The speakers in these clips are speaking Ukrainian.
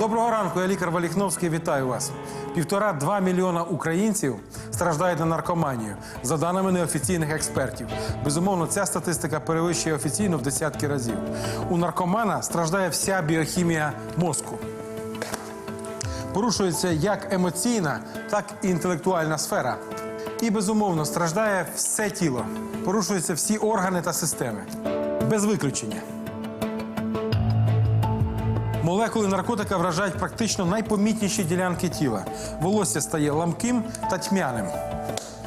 Доброго ранку, я лікар Валіхновський. Вітаю вас. Півтора-два мільйона українців страждають на наркоманію, за даними неофіційних експертів. Безумовно, ця статистика перевищує офіційно в десятки разів. У наркомана страждає вся біохімія мозку. Порушується як емоційна, так і інтелектуальна сфера. І безумовно страждає все тіло. Порушуються всі органи та системи. Без виключення. Молекули наркотика вражають практично найпомітніші ділянки тіла. Волосся стає ламким та тьмяним.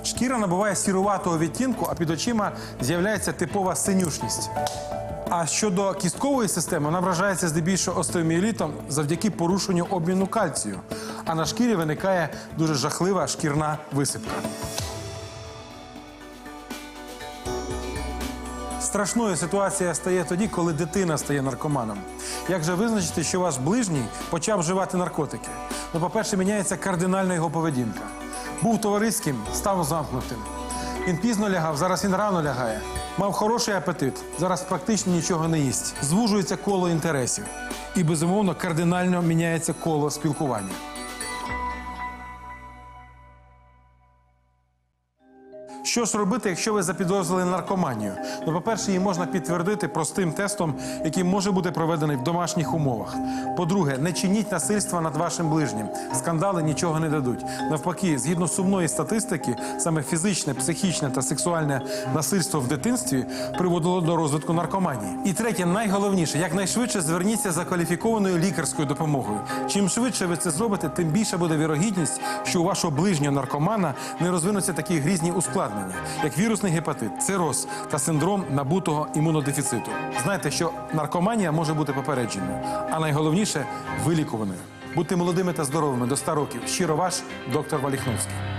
Шкіра набуває сіруватого відтінку, а під очима з'являється типова синюшність. А щодо кісткової системи, вона вражається здебільшого остеоміелітом завдяки порушенню обміну кальцію. А на шкірі виникає дуже жахлива шкірна висипка. Страшною ситуація стає тоді, коли дитина стає наркоманом. Як же визначити, що ваш ближній почав вживати наркотики? Ну, по-перше, міняється кардинально його поведінка. Був товариським, став замкнутим. Він пізно лягав, зараз він рано лягає. Мав хороший апетит, зараз практично нічого не їсть. Звужується коло інтересів. І, безумовно, кардинально міняється коло спілкування. Що ж робити, якщо ви запідозрили наркоманію? Ну, по-перше, її можна підтвердити простим тестом, який може бути проведений в домашніх умовах. По-друге, не чиніть насильства над вашим ближнім. Скандали нічого не дадуть. Навпаки, згідно сумної статистики, саме фізичне, психічне та сексуальне насильство в дитинстві приводило до розвитку наркоманії. І третє, найголовніше, якнайшвидше зверніться за кваліфікованою лікарською допомогою. Чим швидше ви це зробите, тим більша буде вірогідність, що у вашого ближнього наркомана не розвинуться такі грізні ускладнення, як вірусний гепатит, цироз та синдром набутого імунодефіциту. Знайте, що наркоманія може бути попередженою, а найголовніше вилікуваною. Будьте молодими та здоровими до 100 років. Щиро ваш доктор Валіхновський.